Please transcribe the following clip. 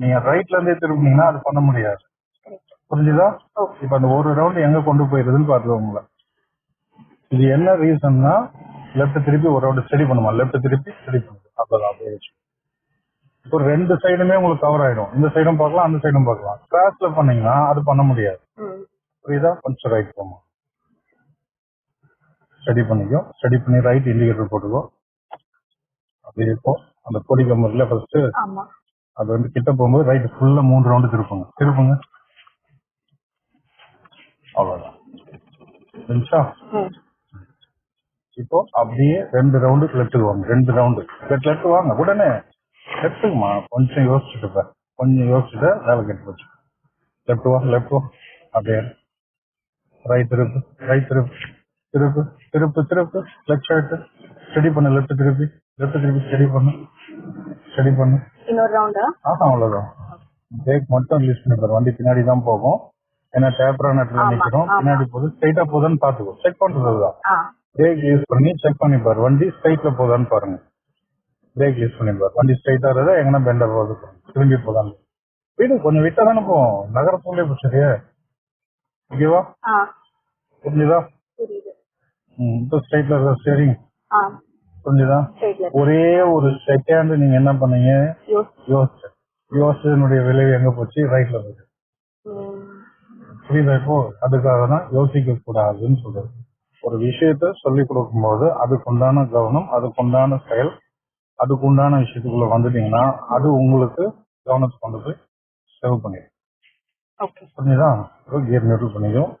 நீங்க ரைட்ல இருந்தே திரும்பினீங்கன்னா அது பண்ண முடியாது. புரிஞ்சுதா? இப்ப அந்த ஒரு ரவுண்ட் எங்க கொண்டு போயிருதுன்னு பாத்துக்கோங்களேன் இது என்ன ரீசன்னா லெஃப்ட் திருப்பி ஒரு ரவுண்ட் ஸ்டடி பண்ணுமா? லெஃப்ட் திருப்பி ஸ்டடி பண்ணுது அவ்வளவுதான் அப்படியே வச்சு இப்போ ரெண்டு சைடுமே உங்களுக்கு கவர் ஆயிடும். இந்த சைடும் பார்க்கலாம் அந்த சைடும் பார்க்கலாம். கிராஸ்ல பண்ணீங்கன்னா அது பண்ண முடியாது. புரியுதா? கொஞ்சம் ரைட் போமா ஸ்டடி பண்ணிக்கோ. ஸ்டடி பண்ணி ரைட் இண்டிகேட்டர் போட்டுக்கோ. அப்படியே இப்போ அந்த கொடி கம்பர்ல ஃபர்ஸ்ட் அது வந்து கிட்ட போகும்போது ரைட் ஃபுல்லா மூணு ரவுண்டு திருப்புங்க. திருப்புங்க. அவ்வளவுதான். இருந்துச்சா ம். இப்போ அப்படியே ரெண்டு ரவுண்டு லெஃப்ட்டுக்கு வாங்க ரெண்டு ரவுண்டு லெஃப்ட் வாங்க. உடனே லெஃப்ட்டுக்குமா கொஞ்சம் யோசிச்சுட்டு பாரு. கொஞ்சம் யோசிச்சுட்டு வேலை கெட்டு போச்சு. லெஃப்ட் வா லெஃப்ட் வா. அப்படியே ரைட் திருப்பு ரைட் திருப்பு திருப்பு திருப்பு திருப்பு. லெஃப்ட் சைடு ஸ்டடி பண்ணு. லெஃப்ட் திருப்பி லெஃப்ட் திருப்பி ஸ்டடி பண்ணு. ஸ்டடி பண்ணு. இன்னொரு ரவுண்டா ஆஹா அவ்வளவுதான். பிரேக் மட்டும் ரிலீஸ் பண்ணி பாரு வண்டி பின்னாடி தான் போகும். ஏன்னா டேப்பரா ஆமா, நிக்கிறோம். ஆமா. பின்னாடி போகுது. ஸ்ட்ரைட்டா போகுதான்னு பாத்துக்கோ செக் பண்றதுதான். பிரேக் யூஸ் பண்ணி செக் பண்ணி பாரு. வண்டி ஸ்ட்ரைட்ல போதான்னு பாருங்க. பிரேக் யூஸ் பண்ணி பாரு. வண்டி ஸ்ட்ரைட்டா இருந்தா எங்கன்னா பெண்ட போகுது. திரும்பி போதான்னு வீடு கொஞ்சம் விட்டா தானே போவோம் நகரத்துக்குள்ளே சரியா ஓகேவா புரிஞ்சுதா? இப்போ ஸ்ட்ரைட்ல இருக்க ஸ்டேரிங் புரிஞ்சுதா? ஒரே ஒரு செகண்ட் நீங்க என்ன பண்ணீங்க? யோசி யோசிச்சு. யோசிச்சதனுடைய விளைவு எங்க போச்சு? ரைட்ல போச்சு. புரியுதா இப்போ? அதுக்காக தான் யோசிக்க கூடாதுன்னு சொல்றது. ஒரு விஷயத்த சொல்லி கொடுக்கும்போது அதுக்குண்டான கவனம் அதுக்குண்டான செயல் அதுக்குண்டான விஷயத்துக்குள்ள வந்துட்டீங்கன்னா அது உங்களுக்கு கவனத்தை கொண்டு போய் சேவ் பண்ணிடும். புரிஞ்சுதா? கியர் நியூட்ரல் பண்ணிக்கும்